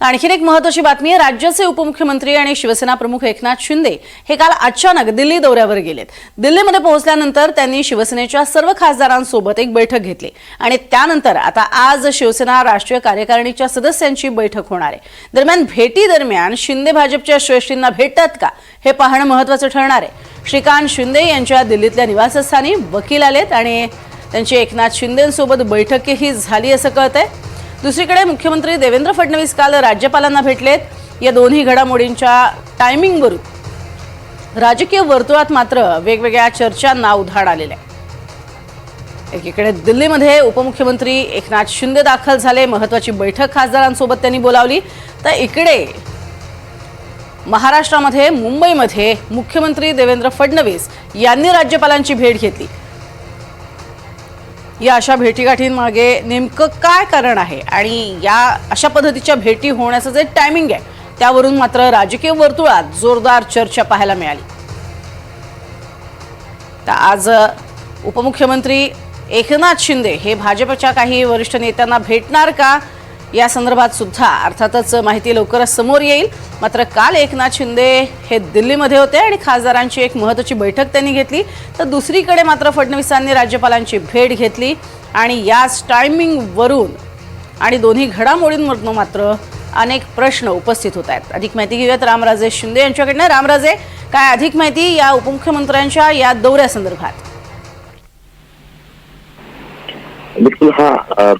आणखीन एक महत्वाची बातमी आहे राज्याचे उपमुख्यमंत्री आणि शिवसेना प्रमुख एकनाथ शिंदे हे काल अचानक दिल्ली दौऱ्यावर गेलेत. दिल्लीमध्ये पोहोचल्यानंतर त्यांनी शिवसेनेच्या सर्व खासदारांसोबत एक बैठक घेतली आणि त्यानंतर आता आज शिवसेना राष्ट्रीय कार्यकारिणीच्या सदस्यांची बैठक होणार आहे. दरम्यान भेटी दरम्यान शिंदे भाजपच्या श्रेष्ठींना भेटतात का हे पाहणं महत्वाचं ठरणार आहे. श्रीकांत शिंदे यांच्या दिल्लीतल्या निवासस्थानी वकील आलेत आणि त्यांची एकनाथ शिंदेसोबत बैठकही झाली असं कळतंय. दुसरीकडे मुख्यमंत्री देवेंद्र फडणवीस काल राज्यपालांना भेटलेत. या दोन्ही घडामोडींच्या टायमिंगवरून राजकीय वर्तुळात मात्र वेगवेगळ्या चर्चांना उधाण आलेलं आहे. एकीकडे दिल्लीमध्ये उपमुख्यमंत्री एकनाथ शिंदे दाखल झाले. महत्वाची बैठक खासदारांसोबत त्यांनी बोलावली. तर इकडे महाराष्ट्रामध्ये मुंबईमध्ये मुख्यमंत्री देवेंद्र फडणवीस यांनी राज्यपालांची भेट घेतली. या अशा भेटीगाठींमागे नेमकं काय कारण आहे? आणि या अशा पद्धतीच्या भेटी होण्याचं जे टायमिंग आहे त्यावरून मात्र राजकीय वर्तुळात जोरदार चर्चा पाहायला मिळाली. तर आज उपमुख्यमंत्री एकनाथ शिंदे हे भाजपच्या काही वरिष्ठ नेत्यांना भेटणार का? या संदर्भात सुद्धा अर्थातच माहिती लवकरच समोर येईल. मात्र काल एकनाथ शिंदे हे दिल्लीमध्ये होते आणि खासदारांची एक महत्त्वाची बैठक त्यांनी घेतली. तर दुसरीकडे मात्र फडणवीसांनी राज्यपालांची भेट घेतली आणि याच टायमिंगवरून आणि दोन्ही घडामोडींमधनं मात्र अनेक प्रश्न उपस्थित होत आहेत. अधिक माहिती घेऊयात रामराजे शिंदे यांच्याकडनं. रामराजे काय अधिक माहिती या उपमुख्यमंत्र्यांच्या या दौऱ्यासंदर्भात? बिलकुल हा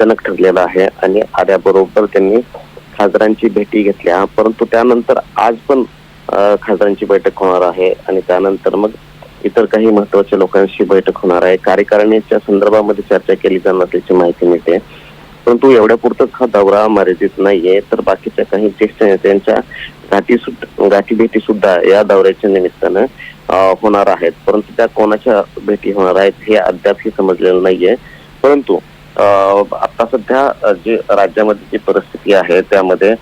जनक ठरलेला आहे आणि आल्याबरोबर त्यांनी खासदारांची भेटी घेतल्या. परंतु त्यानंतर आज पण खासदारांची बैठक होणार आहे आणि त्यानंतर मग इतर काही महत्त्वाच्या लोकांशी बैठक होणार आहे. कार्यकारिणीच्या संदर्भामध्ये चर्चा केली जाणार असल्याची माहिती मिळते. परंतु एवढ्या पुरतच हा दौरा मर्यादित नाहीये. तर बाकीच्या काही ज्येष्ठ नेत्यांच्या गाठी गाठी भेटी सुद्धा या दौऱ्याच्या निमित्तानं होणार आहेत. परंतु त्या कोणाच्या भेटी होणार आहेत हे अद्यापही समजलेलं नाहीये. परंतु आता सध्या जे राज्यामध्ये जी परिस्थिती आहे त्यामध्ये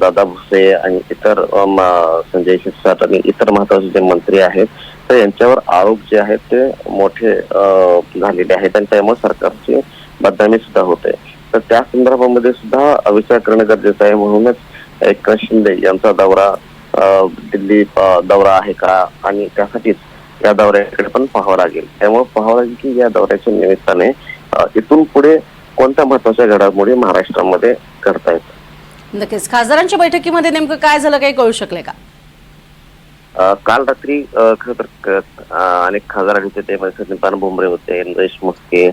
दादा भुसे आणि इतर म- संजय शिरसाट आणि इतर महत्त्वाचे जे मंत्री आहेत तर यांच्यावर आरोप जे आहेत ते मोठे झालेले आहेत आणि त्यामुळे सरकारची बदनामी सुद्धा होते. तर त्या संदर्भामध्ये सुद्धा विचार करणं गरजेचं आहे. म्हणूनच एकनाथ शिंदे यांचा दौरा दिल्ली दौरा आहे का? आणि त्यासाठीच या दौऱ्याकडे पण पाहावं लागेल. त्यामुळे पाहावं लागेल की या दौऱ्याच्या निमित्ताने इथून पुढे कोणत्या महत्त्वाच्या घडामोडी महाराष्ट्रामध्ये करतायत नक्कीच. खासदारांच्या बैठकीमध्ये नेमकं काय झालं काही कळू शकले का? काल रात्री खरं तर अनेक खासदार आले होते त्यामध्ये सचिन भुमरे होते नरेश मुस्के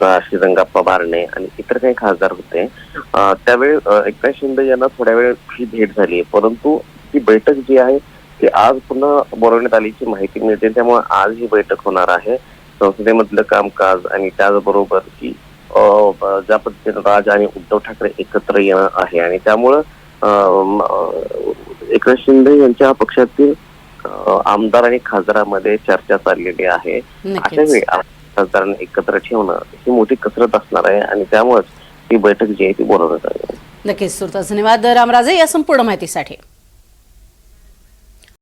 श्रीरंगाप्पा बारणे आणि इतर काही खासदार होते. त्यावेळी एकनाथ शिंदे यांना थोड्या वेळ ही भेट झाली ही ती बैठक जी आहे ती आज पुन्हा बोलवण्यात आल्याची माहिती मिळते. त्यामुळे आज ही बैठक होणार आहे. संसदेमधलं कामकाज आणि त्याचबरोबर की ज्या पद्धतीने राज आणि उद्धव ठाकरे एकत्र येणं आहे आणि त्यामुळं एकनाथ शिंदे यांच्या पक्षातील आमदार आणि खासदारांमध्ये चर्चा चाललेली आहे. अशा वेळी खासदारांना एकत्र ठेवणं ही मोठी कसरत असणार आहे आणि त्यामुळेच ही बैठक जी आहे ती बोलवण्यात आली. नक्कीच सुरता. धन्यवाद रामराजे या संपूर्ण माहितीसाठी.